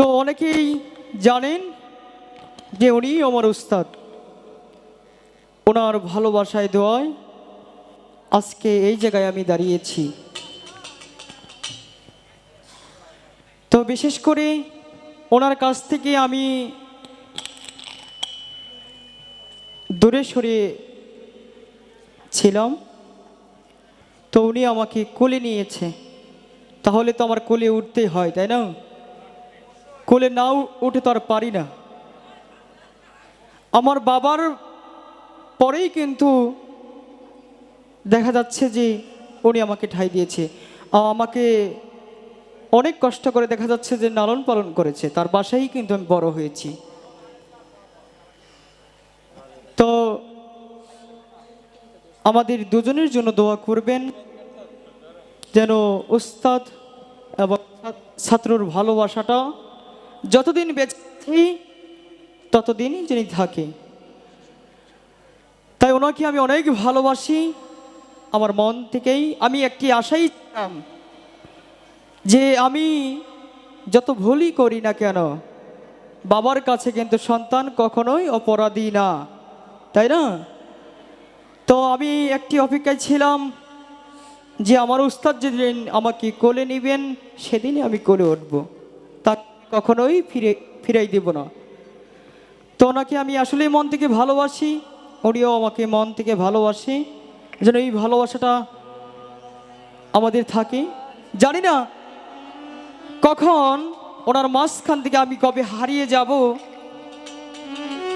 তো অনেকেই জানেন যে উনি আমার উস্তাদ। ওনার ভালোবাসায়, দোয়ায় আজকে এই জায়গায় আমি দাঁড়িয়েছি। তো বিশেষ করে ওনার কাছ থেকে আমি দূরে সরে ছিলাম। তো উনি আমাকে কোলে নিয়েছে। তাহলে তো আমার কোলে উঠতেই হয়, তাই না? কোলে নাও, উঠে তো আর পারি না। আমার বাবার পরেই কিন্তু দেখা যাচ্ছে যে উনি আমাকে ঠাই দিয়েছে। আমাকে অনেক কষ্ট করে দেখা যাচ্ছে যে লালন পালন করেছে। তার বাসায় কিন্তু আমি বড় হয়েছি। তো আমাদের দুজনের জন্য দোয়া করবেন, যেন উস্তাদ এবং ছাত্রর ভালোবাসাটা যতদিন বেঁচে থাকি, ততদিনই যিনি থাকে। তাই ওনাকে আমি অনেক ভালোবাসি। আমার মন থেকেই আমি একটি আশাই ছিলাম যে আমি যত ভুলই করি না কেন বাবার কাছে কিন্তু সন্তান কখনোই অপরাধী না। তাই না? তো আমি একটি অপেক্ষায় ছিলাম যে আমার উস্তাদ যেদিন আমাকে কোলে নেবেন সেদিনই আমি কোলে উঠব। কখনোই ফিরে, ফিরাই দেব না। তো ওনাকে আমি আসলে মন থেকে ভালোবাসি, উনিও আমাকে মন থেকে ভালোবাসি, যেন এই ভালোবাসাটা আমাদের থাকে। জানি না কখন ওনার মাঝখান থেকে আমি কবে হারিয়ে যাব,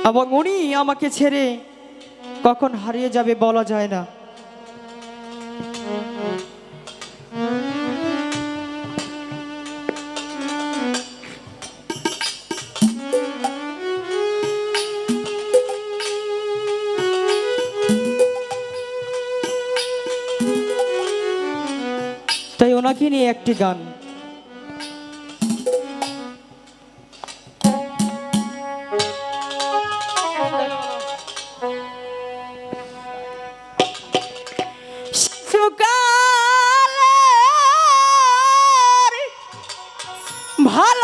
এবং উনি আমাকে ছেড়ে কখন হারিয়ে যাবে বলা যায় না। ওনাকে নিয়ে একটি গান। ভালো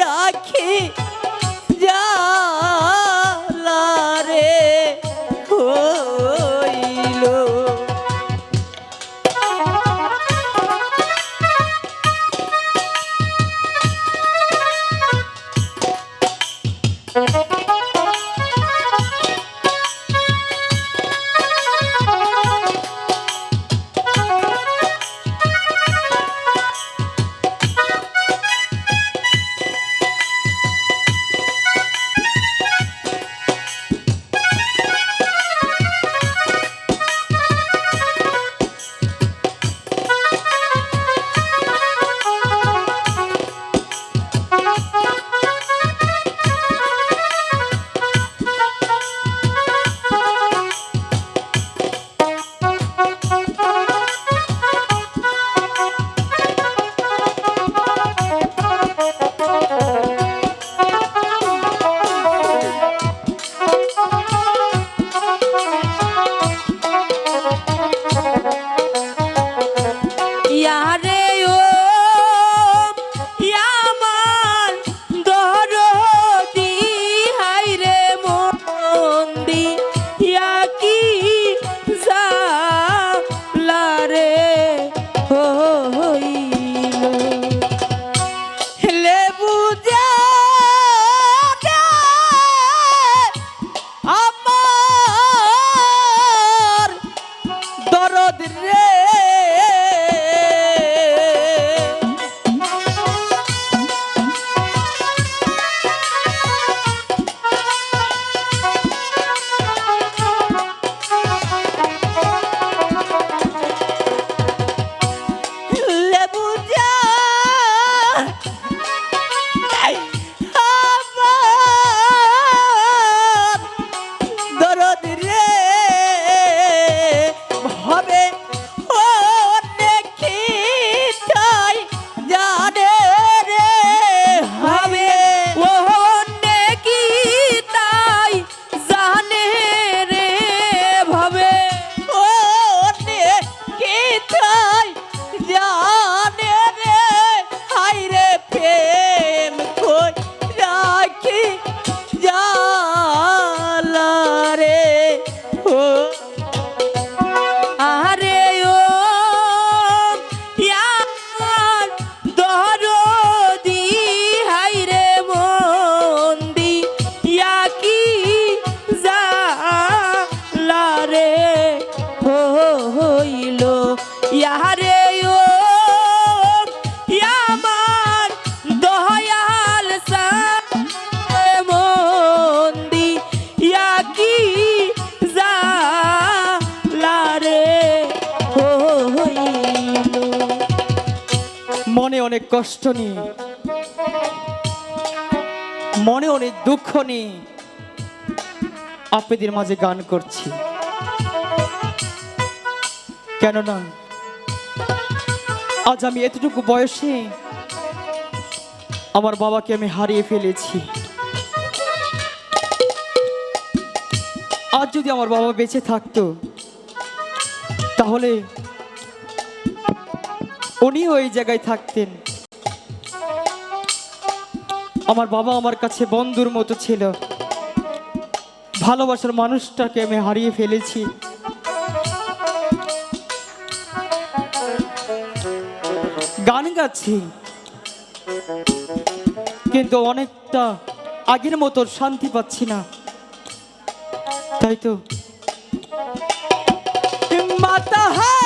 রাখে। আমাদের রে কষ্ট নিয়ে মনে অনেক দুঃখ নিয়ে আপনাদের মাঝে গান করছি। কেননা আজ আমি এতটুকু বয়সে আমার বাবাকে আমি হারিয়ে ফেলেছি। আজ যদি আমার বাবা বেঁচে থাকতো, তাহলে উনিও ওই জায়গায় থাকতেন। আমার বাবা আমার কাছে বন্ধুর মতো ছিল। ভালোবাসার মানুষটাকে আমি হারিয়ে ফেলেছি। গান গাচ্ছি। কিন্তু অনেকটা আগের মতো শান্তি পাচ্ছি না। তাই তো। মাতা হারা